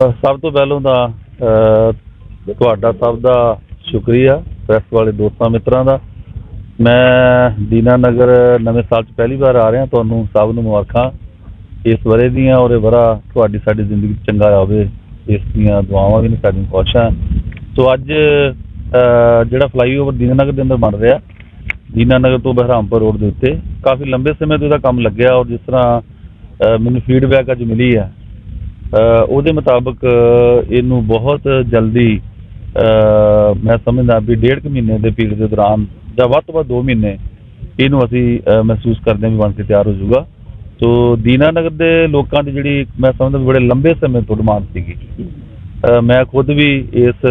ਸਭ ਤੋਂ ਪਹਿਲਾਂ ਤਾਂ ਤੁਹਾਡਾ ਸਭ ਦਾ ਸ਼ੁਕਰੀਆ ਪ੍ਰੈਸ ਵਾਲੇ ਦੋਸਤਾਂ ਮਿੱਤਰਾਂ ਦਾ। ਮੈਂ ਦੀਨਾ ਨਗਰ ਨਵੇਂ ਸਾਲ 'ਚ ਪਹਿਲੀ ਵਾਰ ਆ ਰਿਹਾ, ਤੁਹਾਨੂੰ ਸਭ ਨੂੰ ਮੁਬਾਰਕਾਂ। ਇਸ ਵਰੇ ਦੀਆਂ ਔਰ ਇਹ ਵਰਾ ਤੁਹਾਡੀ ਸਾਡੀ ਜ਼ਿੰਦਗੀ 'ਚ ਚੰਗਾ ਆਵੇ, ਇਸ ਦੀਆਂ ਦੁਆਵਾਂ ਵੀ ਨੇ ਸਾਡੀਆਂ ਖੁਆਇਸ਼ਾਂ ਸੋ ਅੱਜ ਜਿਹੜਾ ਫਲਾਈਓਵਰ ਦੀਨਾ ਨਗਰ ਦੇ ਅੰਦਰ ਬਣ ਰਿਹਾ ਦੀਨਾ ਨਗਰ ਤੋਂ ਬਹਿਰਾਮਪੁਰ ਰੋਡ ਦੇ ਉੱਤੇ, ਕਾਫੀ ਲੰਬੇ ਸਮੇਂ ਤੋਂ ਇਹਦਾ ਕੰਮ ਲੱਗਿਆ ਔਰ ਜਿਸ ਤਰ੍ਹਾਂ ਮੈਨੂੰ ਫੀਡਬੈਕ ਅੱਜ ਮਿਲੀ ਹੈ। ਉਹਦੇ ਮੁਤਾਬਕ ਇਹਨੂੰ ਬਹੁਤ ਜਲਦੀ ਮੈਂ ਸਮਝਦਾ ਵੀ ਡੇਢ ਕੁ ਮਹੀਨੇ ਦੇ ਪੀਰੀਅਡ ਦੇ ਦੌਰਾਨ ਜਾਂ ਵੱਧ ਤੋਂ ਵੱਧ 2 ਮਹੀਨੇ ਇਹਨੂੰ ਅਸੀਂ ਮਹਿਸੂਸ ਕਰਦੇ ਹਾਂ ਵੀ ਬਣ ਕੇ ਤਿਆਰ ਹੋ ਜਾਊਗਾ। ਸੋ ਦੀਨਾਨਗਰ ਦੇ ਲੋਕਾਂ ਦੀ ਜਿਹੜੀ ਮੈਂ ਸਮਝਦਾ ਵੀ ਬੜੇ ਲੰਬੇ ਸਮੇਂ ਤੋਂ ਡਿਮਾਂਡ ਸੀਗੀ। ਮੈਂ ਖੁਦ ਵੀ ਇਸ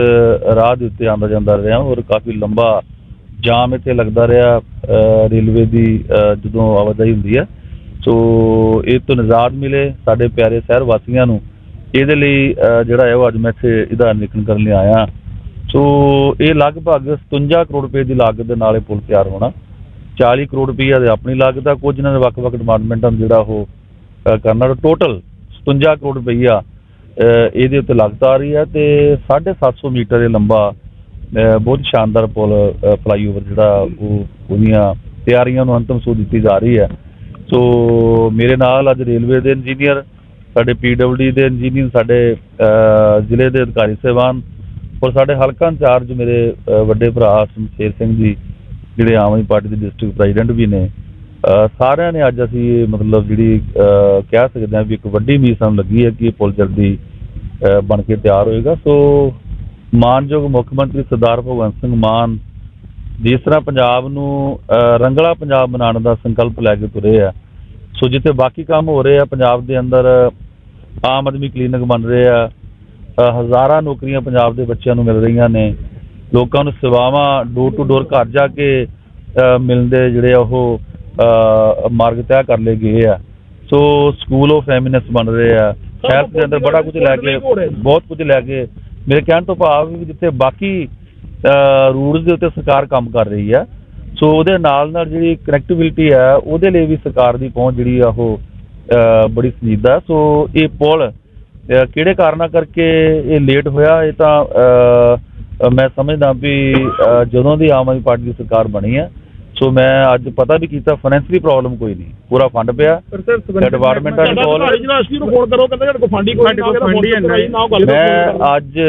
ਰਾਹ ਦੇ ਉੱਤੇ ਆਉਂਦਾ ਜਾਂਦਾ ਰਿਹਾ ਔਰ ਕਾਫੀ ਲੰਬਾ ਜਾਮ ਇੱਥੇ ਲੱਗਦਾ ਰਿਹਾ ਰੇਲਵੇ ਦੀ ਜਦੋਂ ਆਵਾਜਾਈ ਹੁੰਦੀ ਹੈ। ਸੋ ਇਹ ਤੋਂ ਨਿਜਾਤ ਮਿਲੇ ਸਾਡੇ ਪਿਆਰੇ ਸ਼ਹਿਰ ਵਾਸੀਆਂ ਨੂੰ ਇਹਦੇ ਲਈ ਅ, ਜਿਹੜਾ ਹੈ ਉਹ ਅੱਜ ਮੈਂ ਇੱਥੇ ਇਹਦਾ ਨਿਰੀਖਣ ਕਰਨ ਲਈ ਆਇਆ। ਸੋ ਇਹ ਲਗਭਗ 57 ਕਰੋੜ ਰੁਪਏ ਦੀ ਲਾਗਤ ਦੇ ਨਾਲ ਇਹ ਪੁਲ ਤਿਆਰ ਹੋਣਾ। 40 ਕਰੋੜ ਰੁਪਈਆ ਦੇ ਆਪਣੀ ਲਾਗਤ ਆ ਕੁਝ ਇਹਨਾਂ ਦੇ ਵੱਖ-ਵੱਖ ਡਿਪਾਰਟਮੈਂਟਾਂ ਨੂੰ ਜਿਹੜਾ ਉਹ ਕਰਨਾ। ਟੋਟਲ 57 ਕਰੋੜ ਰੁਪਈਆ ਅ, ਇਹਦੇ ਉੱਤੇ ਲਾਗਤ ਆ ਰਹੀ ਹੈ ਤੇ 750 ਮੀਟਰ ਇਹ ਲੰਬਾ ਬਹੁਤ ਸ਼ਾਨਦਾਰ ਪੁਲ ਫਲਾਈਓਵਰ ਜਿਹੜਾ ਉਹ ਉਹਦੀਆਂ ਤਿਆਰੀਆਂ ਨੂੰ ਅੰਤਮ ਸੂ ਦਿੱਤੀ ਜਾ ਰਹੀ ਹੈ। ਸੋ ਮੇਰੇ ਨਾਲ ਅੱਜ ਰੇਲਵੇ ਦੇ ਇੰਜੀਨੀਅਰ ਸਾਡੇ ਪੀਡਬਲਡੀ ਦੇ ਇੰਜੀਨੀਅਰ ਸਾਡੇ ਜ਼ਿਲ੍ਹੇ ਦੇ ਅਧਿਕਾਰੀ ਸਹਿਬਾਨ ਔਰ ਸਾਡੇ ਹਲਕਾ ਇੰਚਾਰਜ ਮੇਰੇ ਵੱਡੇ ਭਰਾ ਸ਼ਮਸ਼ੇਰ ਸਿੰਘ ਜੀ ਜਿਹੜੇ ਆਮ ਆਦਮੀ ਪਾਰਟੀ ਦੇ ਡਿਸਟ੍ਰਿਕਟ ਪ੍ਰੈਜ਼ੀਡੈਂਟ ਵੀ ਨੇ। ਸਾਰਿਆਂ ਨੇ ਅੱਜ ਅਸੀਂ ਮਤਲਬ ਜਿਹੜੀ ਅ, ਕਹਿ ਸਕਦੇ ਹਾਂ ਵੀ ਇੱਕ ਵੱਡੀ ਉਮੀਦ ਸਾਨੂੰ ਲੱਗੀ ਹੈ ਕਿ ਇਹ ਪੁਲ ਜਲਦੀ ਅ, ਬਣ ਕੇ ਤਿਆਰ ਹੋਏਗਾ। ਸੋ ਮਾਨਯੋਗ ਮੁੱਖ ਮੰਤਰੀ ਸਰਦਾਰ ਭਗਵੰਤ ਸਿੰਘ ਮਾਨ ਜਿਸ ਤਰ੍ਹਾਂ ਪੰਜਾਬ ਨੂੰ ਰੰਗਲਾ ਪੰਜਾਬ ਬਣਾਉਣ ਦਾ ਸੰਕਲਪ ਲੈ ਕੇ ਤੁਰੇ ਆ। ਸੋ ਜਿੱਥੇ ਬਾਕੀ ਕੰਮ ਹੋ ਰਹੇ ਆ ਪੰਜਾਬ ਦੇ ਅੰਦਰ ਆਮ ਆਦਮੀ ਕਲੀਨਿਕ ਬਣ ਰਹੇ ਆ। ਹਜ਼ਾਰਾਂ ਨੌਕਰੀਆਂ ਪੰਜਾਬ ਦੇ ਬੱਚਿਆਂ ਨੂੰ ਮਿਲ ਰਹੀਆਂ ਨੇ। ਲੋਕਾਂ ਨੂੰ ਸੇਵਾਵਾਂ ਡੋਰ ਟੂ ਡੋਰ ਘਰ ਜਾ ਕੇ ਮਿਲਦੇ ਜਿਹੜੇ ਉਹ ਮਾਰਗ ਤੈਅ ਕਰ ਲਏ ਗਏ ਆ। ਸੋ ਸਕੂਲ ਆਫ ਫੈਮਿਨਿਸ ਬਣ ਰਹੇ ਆ। ਹੈਲਥ ਦੇ ਅੰਦਰ ਬੜਾ ਕੁਝ ਲੈ ਕੇ ਬਹੁਤ ਕੁਝ ਲੈ ਕੇ। ਮੇਰੇ ਕਹਿਣ ਤੋਂ ਭਾਵ ਵੀ ਜਿੱਥੇ ਬਾਕੀ ਰੂਟਸ ਦੇ ਉੱਤੇ ਸਰਕਾਰ ਕੰਮ ਕਰ ਰਹੀ ਆ ਸੋ ਉਹਦੇ ਨਾਲ ਨਾਲ ਜਿਹੜੀ ਕਨੈਕਟੀਵਿਟੀ ਹੈ ਉਹਦੇ ਲਈ ਵੀ ਸਰਕਾਰ ਦੀ ਪਹੁੰਚ ਜਿਹੜੀ ਆ ਉਹ ਬੜੀ ਸੰਜੀਦਾ ਹੈ। ਸੋ ਇਹ ਪੁਲ ਕਿਹੜੇ ਕਾਰਨਾਂ ਕਰਕੇ ਇਹ ਲੇਟ ਹੋਇਆ ਇਹ ਤਾਂ ਮੈਂ ਸਮਝਦਾ ਵੀ ਜਦੋਂ ਦੀ ਆਮ ਆਦਮੀ ਪਾਰਟੀ ਦੀ ਸਰਕਾਰ ਬਣੀ ਹੈ। ਸੋ ਮੈਂ ਅੱਜ ਪਤਾ ਵੀ ਕੀਤਾ ਫਾਈਨੈਂਸ਼ਲੀ ਪ੍ਰੋਬਲਮ ਕੋਈ ਨਹੀਂ। ਪੂਰਾ ਫੰਡ ਪਿਆ। ਡਿਪਾਰਟਮੈਂਟਾਂ ਕਾਲ ਯੂਨੀਵਰਸਿਟੀ ਨੂੰ ਫੋਨ ਕਰੋ ਕਹਿੰਦੇ ਸਾਡੇ ਕੋਲ ਫੰਡ ਹੀ ਕੋਈ ਹੀ ਹੈ ਨਹੀਂ। ਮੈਂ ਅੱਜ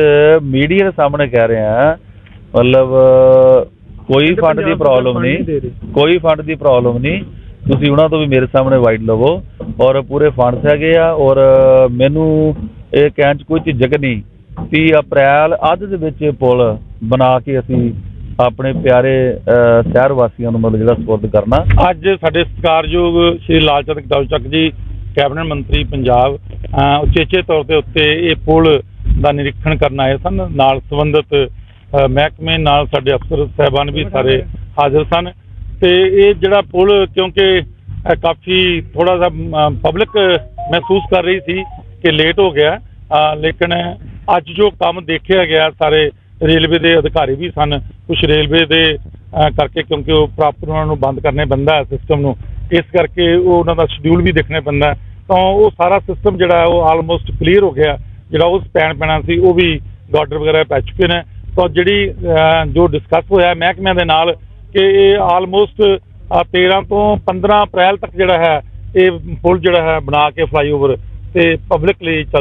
ਮੀਡੀਆ ਦੇ ਸਾਹਮਣੇ ਕਹਿ ਰਿਹਾ ਮਤਲਬ ਕੋਈ ਫੰਡ ਦੀ ਪ੍ਰੋਬਲਮ ਨਹੀਂ। ਕੋਈ ਫੰਡ ਦੀ ਪ੍ਰੋਬਲਮ ਨਹੀਂ। ਤੁਸੀਂ ਉਹਨਾਂ ਤੋਂ ਵੀ ਮੇਰੇ ਸਾਹਮਣੇ ਵਾਈਟ ਲਵੋ। ਔਰ ਪੂਰੇ ਫੰਡਸ ਹੈਗੇ ਆ। ਔਰ ਮੈਨੂੰ ਇਹ ਕਹਿਣ 'ਚ ਕੋਈ ਝਿਜਕ ਨਹੀਂ ਵੀ ਅਪ੍ਰੈਲ ਅੱਧ ਦੇ ਵਿੱਚ ਇਹ ਪੁਲ ਬਣਾ ਕੇ ਅਸੀਂ ਆਪਣੇ ਪਿਆਰੇ ਸ਼ਹਿਰ ਵਾਸੀਆਂ ਨੂੰ ਮਤਲਬ ਜਿਹੜਾ ਸਪੁਰਦ ਕਰਨਾ। ਅੱਜ ਸਾਡੇ ਸਤਿਕਾਰਯੋਗ ਸ਼੍ਰੀ ਲਾਲਚੰਦ ਕਟਾਰੂ ਚੱਕ ਜੀ ਕੈਬਨਿਟ ਮੰਤਰੀ ਪੰਜਾਬ ਉਚੇਚੇ ਤੌਰ ਤੇ ਉੱਤੇ ਇਹ ਪੁਲ ਦਾ ਨਿਰੀਖਣ ਕਰਨ ਆਏ ਸਨ। ਨਾਲ ਸੰਬੰਧਿਤ ਮਹਿਕਮੇ ਨਾਲ ਸਾਡੇ ਅਫਸਰ ਸਹਿਬਾਨ ਵੀ ਸਾਰੇ ਹਾਜ਼ਰ ਸਨ। ਤੇ ਇਹ ਜਿਹੜਾ ਪੁਲ, ਕਿਉਂਕਿ ਕਾਫੀ ਥੋੜਾ ਜਿਹਾ ਪਬਲਿਕ ਮਹਿਸੂਸ ਕਰ ਰਹੀ ਸੀ ਕਿ ਲੇਟ ਹੋ ਗਿਆ। ਲੇਕਿਨ ਅੱਜ ਜੋ ਕੰਮ ਦੇਖਿਆ ਗਿਆ, ਸਾਰੇ ਰੇਲਵੇ ਦੇ ਅਧਿਕਾਰੀ ਵੀ ਸਨ। ਕੁਝ ਰੇਲਵੇ ਦੇ ਕਰਕੇ ਕਿਉਂਕਿ ਉਹ ਪ੍ਰਾਪਰ ਉਹਨਾਂ ਨੂੰ ਬੰਦ ਕਰਨੇ ਪੈਂਦਾ ਸਿਸਟਮ ਨੂੰ। ਇਸ ਕਰਕੇ ਉਹ ਉਹਨਾਂ ਦਾ ਸ਼ਡਿਊਲ ਵੀ ਦੇਖਣਾ ਪੈਂਦਾ ਤਾਂ ਉਹ ਸਾਰਾ ਸਿਸਟਮ ਜਿਹੜਾ ਉਹ ਆਲਮੋਸਟ ਕਲੀਅਰ ਹੋ ਗਿਆ। ਜਿਹੜਾ ਉਸ ਪੈਣ ਪੈਣਾ ਸੀ, ਉਹ ਵੀ ਗਾਰਡਰ ਵਗੈਰਾ ਪੈ ਚੁੱਕੇ ਨੇ। ਤਾਂ ਜਿਹੜੀ ਜੋ ਡਿਸਕਸ ਹੋਇਆ ਮਹਿਕਮਿਆਂ ਦੇ ਨਾਲ ਕਿ ਇਹ ਆਲਮੋਸਟ 13 ਤੋਂ 15 ਅਪ੍ਰੈਲ ਤੱਕ ਜਿਹੜਾ ਹੈ, ਇਹ ਪੁਲ ਜਿਹੜਾ ਹੈ ਬਣਾ ਕੇ ਫਲਾਈਓਵਰ ਤੇ ਪਬਲਿਕ ਲਈ ਚੱਲ